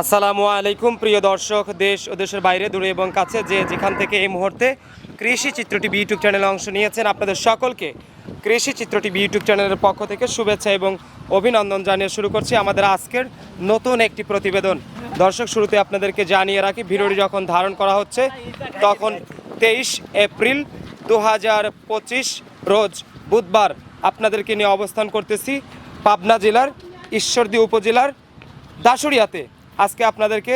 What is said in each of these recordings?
আসসালামু আলাইকুম, প্রিয় দর্শক, দেশ ও দেশের বাইরে, দূরে এবং কাছে যে যেখান থেকে এই মুহূর্তে কৃষি চিত্র টিভি ইউটিউব চ্যানেলে অংশ নিয়েছেন আপনাদের সকলকে কৃষি চিত্র টিভি ইউটিউব চ্যানেলের পক্ষ থেকে শুভেচ্ছা এবং অভিনন্দন জানিয়ে শুরু করছি আমাদের আজকের নতুন একটি প্রতিবেদন। দর্শক, শুরুতে আপনাদেরকে জানিয়ে রাখি, ভিডিওটি যখন ধারণ করা হচ্ছে, তখন তেইশ এপ্রিল দু হাজার পঁচিশ রোজ বুধবার আপনাদেরকে নিয়ে অবস্থান করতেছি পাবনা জেলার ঈশ্বরদী উপজেলার দাসুরিয়াতে আজকে আপনাদেরকে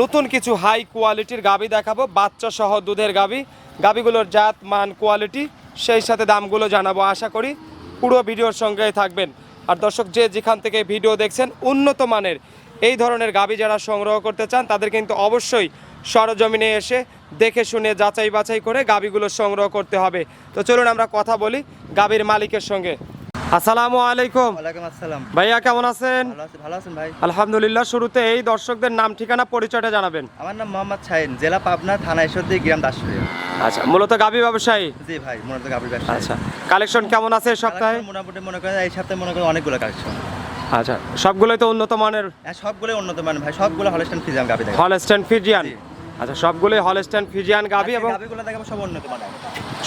নতুন কিছু হাই কোয়ালিটির গাবি দেখাবো, বাচ্চা সহ দুধের গাবি। গাবিগুলোর জাত, মান কোয়ালিটি সেই সাথে দামগুলো জানাব আশা করি। পুরো ভিডিওর সঙ্গে থাকবেন। আর দর্শক, যে যেখান থেকে ভিডিও দেখছেন, উন্নত মানের এই ধরনের গাবি যারা সংগ্রহ করতে চান, তাদের কিন্তু অবশ্যই সরজমিনে এসে দেখে শুনে যাচাই বাছাই করে গাবিগুলো সংগ্রহ করতে হবে। তো চলুন আমরা কথা বলি গাবির মালিকের সঙ্গে। আসসালামু আলাইকুম। ওয়ালাইকুম আসসালাম। ভাইয়া কেমন আছেন? ভালো আছেন ভাই? আলহামদুলিল্লাহ শুরুতে এই দর্শকদের নাম ঠিকানা পরিচয়টা জানাবেন। আমার নাম মোহাম্মদ শাহিন জেলা পাবনা থানা ঈশ্বরদী গ্রাম দাসপুরিয়া। আচ্ছা মূলত গাবি ব্যবসায়ী? জি ভাই মূলত গাভীর ব্যবসা আচ্ছা কালেকশন কেমন আছে এই সপ্তাহে? মোটামুটি মনে করেন এই সপ্তাহে মনে করেন অনেকগুলো কালেকশন। আচ্ছা সবগুলোই তো উন্নত মানের? হ্যাঁ সবগুলো উন্নত মান ভাই সবগুলো হলস্টাইন ফিজাম গাভী দেখেন। Holstein Friesian. আচ্ছা সবগুলোই হলস্টেন ফিজিয়ান গাবি এবং গাভীগুলো দেখাবো সব উন্নত মানের।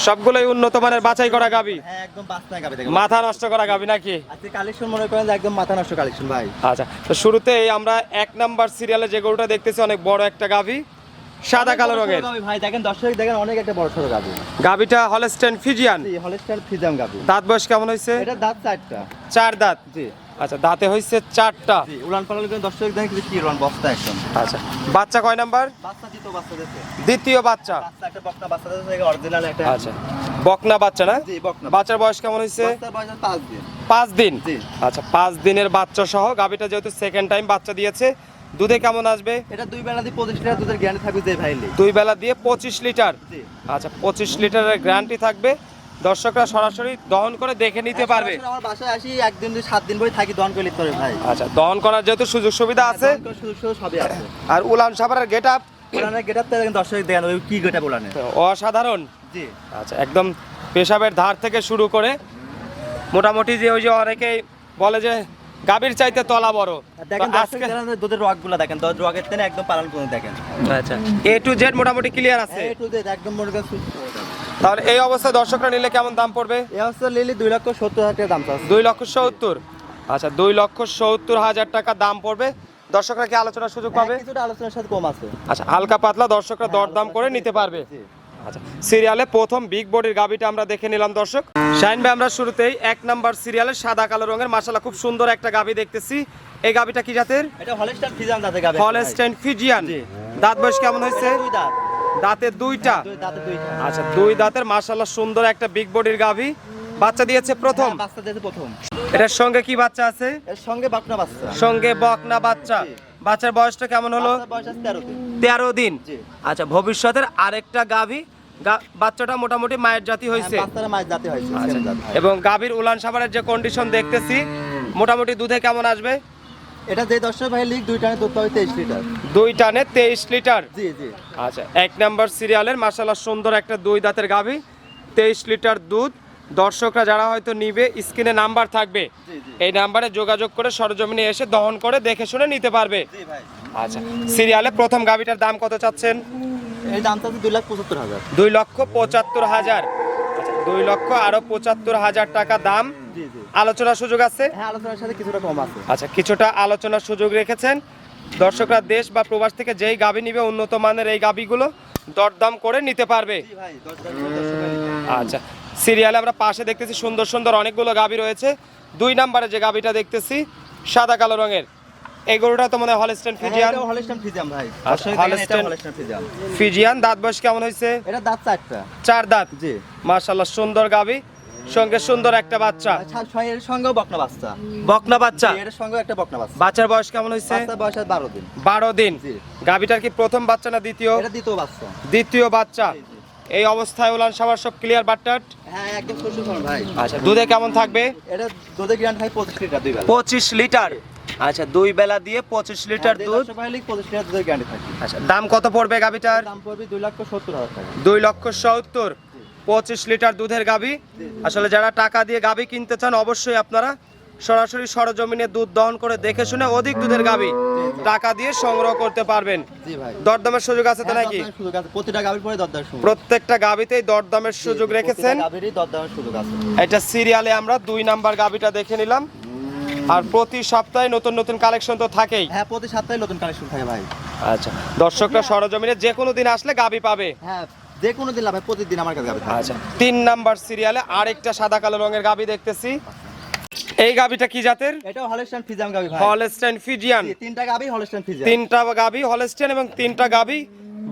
সবগুলোই উন্নত মানের বাছাই করা গাবি হ্যাঁ একদম বাস্তা গাভী দেখেন মাথা নষ্ট করা গাবি নাকি? আজকে কালেকশন মনে করেন যে একদম মাথা নষ্ট কালেকশন ভাই। আচ্ছা তো শুরুতে আমরা এক নাম্বার সিরিয়ালে যে গরুটা দেখতেছি অনেক বড় একটা গাবি সাদা কালো রঙের। ভাই। দেখেন দর্শক দেখেন অনেক একটা বড় সড়ো গাভী। গাবিটা হলস্টেন ফিজিয়ান। জি হলস্টাইন ফিজিয়ান গাভী। দাঁত বয়স কেমন হয়েছে? এটা দাঁত চারটা। চার দাঁত। জি। আচ্ছা দাঁতে হয়েছে চারটা। পালান কিন্তু কি বস্তা একদম। আচ্ছা বাচ্চা কয় নাম্বার? বাচ্চা দিত বাচ্চা দ্বিতীয় বাচ্চা। বাচ্চা একটা বকনা বাচ্চা দিতে অরিজিনাল একটা আচ্ছা বকনা বাচ্চা না? বাচ্চার বয়স কেমন হয়েছে পাঁচ দিন। আচ্ছা পাঁচ দিনের বাচ্চা সহ গাভিটা যেহেতু সেকেন্ড টাইম বাচ্চা দিয়েছে দুধে কেমন আসবে? এটা দুই বেলা দিয়ে পঁচিশ লিটার দুধের গ্যারান্টি থাকবে যে ভাইলি দুই বেলা দিয়ে পঁচিশ লিটার? আচ্ছা পঁচিশ লিটারের গ্যারান্টি থাকবে। দর্শকরা সরাসরি দহন করে দেখে নিতে পারবে। আমার বাসায় আসি একদিন দুই সাত দিন বই থাকি দন করে লিখতে হবে ভাই। আচ্ছা দহন করার যেহেতু সুযোগ সুবিধা আছে। সুযোগ সুযোগ সবই আছে। আর উলান সাভারের গেট আপ পুরানের গেটার তো দেখেন দর্শক দেখেন ওই কি গেটা বলানে অসাধারণ। জি। আচ্ছা একদম পেশাবের ধার থেকে শুরু করে মোটামুটি যে ওই যে অনেকেই বলে যে গাভীর চাইতে তলা বড়। দেখেন আজকে দুধের রগগুলো দেখেন দশ রগের তেনে একদম পালন করে দেখেন। আচ্ছা এ টু জেড মোটামুটি ক্লিয়ার আছে। এই টু জেড একদম মনে হয়ে। তাহলে এই অবস্থায় দর্শকরা নিলে কেমন দাম পড়বে? এই অবস্থা লিলি দুই লক্ষ সত্তর হাজার টাকা দাম চাচ্ছে। দুই লক্ষ সত্তর? আচ্ছা দুই লক্ষ সত্তর হাজার টাকা দাম পড়বে। দর্শকরা কি আলোচনার সুযোগ পাবে? হ্যাঁ, কিছুটা আলোচনার সাথে কম আছে। আচ্ছা হালকা পাতলা দর্শকরা দরদাম করে নিতে পারবে। আচ্ছা সিরিয়ালে প্রথম বিগ বডির গাবিটা আমরা দেখে নিলাম দর্শক। শাইন ভাই আমরা শুরুতেই এক নাম্বার সিরিয়ালে সাদা কালো রঙের মাসালা খুব সুন্দর একটা গাবি দেখতেছি। এই গাবিটা কি জাতের? এটা হলস্টার ফিজাম দাঁতে গাবে হলস্টেন ফিজিয়ান। দাঁত বয়স কেমন হয়েছে? দুই দাঁত। দাঁতে দুইটা। আচ্ছা দুই দাঁতের মাসাল্লাহ সুন্দর একটা বিগ বডির গাভি। বাচ্চা দিয়েছে প্রথম। হ্যাঁ, বাচ্চা দিয়েছে প্রথম। এটার সঙ্গে কি বাচ্চা আছে? এর সঙ্গে বাকনা বাচ্চা। সঙ্গে বকনা বাচ্চা। বাচ্চার বয়সটা কেমন হলো? তেরো দিন। আচ্ছা ভবিষ্যতের আরেকটা গাভি। বাচ্চাটা মোটামুটি মায়ের জাতি হয়েছে। হ্যাঁ, হয়েছে আচ্ছা। এবং গাভীর উলান সাবারের যে কন্ডিশন দেখতেছি মোটামুটি দুধে কেমন আসবে? এটা যে দর্শক ভাই লিগ দুই টানে দুধ পাবে তেইশ লিটার। দুই টানে তেইশ লিটার? জি জি। আচ্ছা এক নাম্বার সিরিয়ালের মাসাল্লাহ সুন্দর একটা দুই দাঁতের গাভী তেইশ লিটার দুধ। দর্শকরা যারা হয়তো নিবে স্ক্রিনে নাম্বার থাকবে। এই নাম্বারে যোগাযোগ করে সরজমিনে এসে দহন করে দেখে শুনে নিতে পারবে। আচ্ছা সিরিয়ালে প্রথম গাভীটার দাম কত চাচ্ছেন? এই হচ্ছে দুই লাখ পঁচাত্তর হাজার। দুই লক্ষ পঁচাত্তর হাজার। দুই লক্ষ আরও পঁচাত্তর হাজার টাকা দাম। আলোচনার সুযোগ আছে? হ্যাঁ আলোচনার সাথে কিছুটা কম আছে। আচ্ছা কিছুটা আলোচনার সুযোগ রেখেছেন। দর্শকরা দেশ বা প্রবাস থেকে যেই গাভী নিবে উন্নত মানের এই গাভীগুলো দরদাম করে নিতে পারবে। আচ্ছা সিরিয়ালে আমরা পাশে দেখতেছি সুন্দর সুন্দর অনেকগুলো গাবি রয়েছে। দুই নাম্বারে যে গাভীটা দেখতেছি সাদা কালো রঙের। এই গরুটা তো মনে হয় হলস্টেন ফিজিয়ান এটাও হলস্টাইন ফিজিয়াম ভাই। এটা হলস্টাইন- হলস্টাইন ফিজিয়ান দাঁত বয়স কেমন হয়েছে? এটা দাঁত চারটা। চার দাঁত? জি। মার্শাল্লাহ সুন্দর গাভী সঙ্গে সুন্দর একটা বাচ্চা। এর সঙ্গেও বকনা বাচ্চা। বকনা বাচ্চা? এর সঙ্গে একটা বকনা বাচ্চা। বাচ্চার বয়স কেমন হয়েছে? বাচ্চার বয়স আছে বারো দিন। বারো দিন। জি। গাভীটার কি প্রথম বাচ্চা না দ্বিতীয়? এটা দ্বিতীয় বাচ্চা। দ্বিতীয় বাচ্চা। এই অবস্থায় উলান সবার সব ক্লিয়ার বাট্টাট হ্যাঁ একদম সমান ভাই। আচ্ছা দুধে কেমন থাকবে? এটা দুধের গ্রান্ড ভাই পঁচিশ লিটার দুই বেলা। পঁচিশ লিটার। আচ্ছা দুই বেলা দিয়ে পঁচিশ লিটার দুধ। দর্শক ভাই লিগ পঁচিশ লিটার দুধের গ্যারান্টি থাকে আচ্ছা দাম কত পড়বে গাভিটার দাম পড়বে দুই লক্ষ সত্তর হাজার টাকা। দুই লক্ষ সত্তর। পঁচিশ লিটার দুধের গাভি আসলে যারা টাকা দিয়ে গাভি কিনতে চান অবশ্যই আপনারা সরাসরি সরজমিনে দুধ দহন করে দেখে শুনে অধিক দুধের গাবি টাকা দিয়ে সংগ্রহ করতে পারবেন। ভাই। দরদামের সুযোগ আছে তো হ্যাঁ, নাকি। প্রতিটা পরে দরদামের সুযোগ। প্রত্যেকটা গাবিতেই দরদামের সুযোগ রেখেছেন। প্রতিটা গাভীরই দরদামের সুযোগ আছে। এটা সিরিয়ালে আমরা দুই নাম্বার গাবিটা দেখে নিলাম। আর প্রতি সপ্তাহে নতুন নতুন কালেকশন তো থাকেই। হ্যাঁ প্রতি সপ্তাহে নতুন কালেকশন থাকে ভাই। আচ্ছা দর্শকরা সরজমিনে যে কোনো দিন আসলে গাবি পাবে। হ্যাঁ যে কোনো দিন ভাই প্রতিদিন আমার কাছে থাকে। আচ্ছা তিন নাম্বার সিরিয়ালে আরেকটা সাদা কালো রঙের গাবি দেখতেছি। এই গাবিটা কি জাতের? এটা হলস্টাইন ফিজাম গাভী ভাই। হলস্টাইন ফিজিয়ান তিনটা গাবি হলস্টাইন ফিজাম তিনটা গাবি হলস্টাইন এবং তিনটা গাবি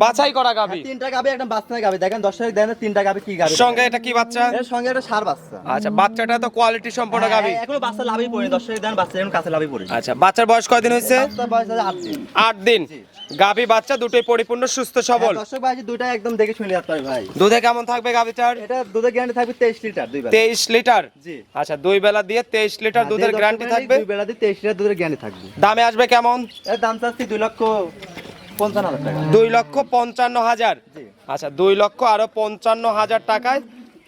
বাছাই করা গাবি। তিনটা গাভী একদম বাচ্চা গাভী দেখেন দর্শক দেখেন তিনটা গাভী কি গাভী সঙ্গে এটা কি বাচ্চা? এর সঙ্গে একটা সার বাচ্চা। আচ্ছা বাচ্চাটা তো কোয়ালিটি সম্পন্ন গাবি। হ্যাঁ, এখনও বাচ্চা লাভই পড়ে দর্শক দেন বাচ্চা এখন কাছে লাভই পড়ে আচ্ছা বাচ্চার বয়স কয়দিন হয়েছে? বাচ্চার বয়স আছে আট দিন। আট দিন। জি। গাভি বাচ্চা দুটোই পরিপূর্ণ সুস্থ সবল। হ্যাঁ, দর্শক ভাই দুইটা একদম দেখে শুনে পারে ভাই। দুধে কেমন থাকবে গাভিটার এটা দুধের গ্যারান্টি থাকবে তেইশ লিটার দুই বেলা। তেইশ লিটার? জি। আচ্ছা দুই বেলা দিয়ে তেইশ লিটার হ্যাঁ, দুধের গ্যারান্টি থাকবে? দুই বেলা দিয়ে তেইশ লিটার দুধের গ্যারান্টি থাকবে। দামে আসবে কেমন? এর দাম চাচ্ছি দুই লক্ষ পঞ্চান্ন হাজার টাকা। দুই লক্ষ পঞ্চান্ন হাজার। আচ্ছা দুই লক্ষ আরও পঞ্চান্ন হাজার টাকায়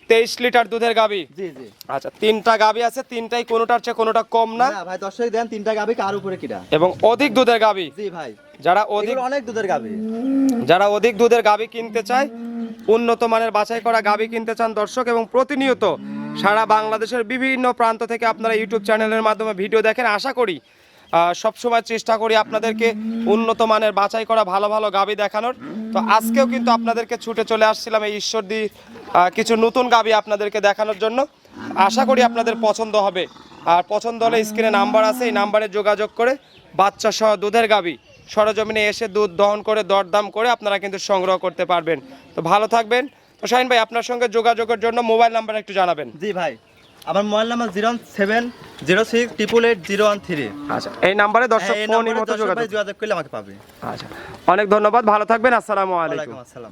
তেইশ লিটার দুধের গাবি। আচ্ছা তিনটা গাবি আছে তিনটাই কোনোটার চেয়ে কোনোটা কম না। ভাই দর্শক দেন তিনটা গাভী কার উপরে কিটা এবং অধিক দুধের গাবি। জি ভাই। যারা অধিক অনেক দুধের গাভী যারা অধিক দুধের গাবি কিনতে চায় উন্নত মানের বাছাই করা গাবি কিনতে চান দর্শক এবং প্রতিনিয়ত সারা বাংলাদেশের বিভিন্ন প্রান্ত থেকে আপনারা ইউটিউব চ্যানেলের মাধ্যমে ভিডিও দেখেন আশা করি সবসময় চেষ্টা করি আপনাদেরকে উন্নত মানের বাছাই করা, ভালো ভালো গাবি দেখানোর। তো আজকেও কিন্তু আপনাদেরকে ছুটে চলে আসছিলাম এই ঈশ্বরদী কিছু নতুন গাবি আপনাদেরকে দেখানোর জন্য। আশা করি আপনাদের পছন্দ হবে। আর পছন্দ হলে স্ক্রিনে নাম্বার আছে, এই নাম্বারে যোগাযোগ করে বাচ্চা সহ দুধের গাবি, সরজমিনে এসে দুধ দহন করে, দরদাম করে আপনারা কিন্তু সংগ্রহ করতে পারবেন। তো ভালো থাকবেন। তো শাহিন ভাই, আপনার সঙ্গে যোগাযোগের জন্য মোবাইল নাম্বার একটু জানাবেন। জি ভাই। আমার mobile number zero seven zero six triple eight zero one three. আচ্ছা এই নাম্বারে দর্শক ফোন যোগাযোগ করলে আমাকে পাবে। আচ্ছা অনেক ধন্যবাদ ভালো থাকবেন আসসালামু আলাইকুম। আসসালাম।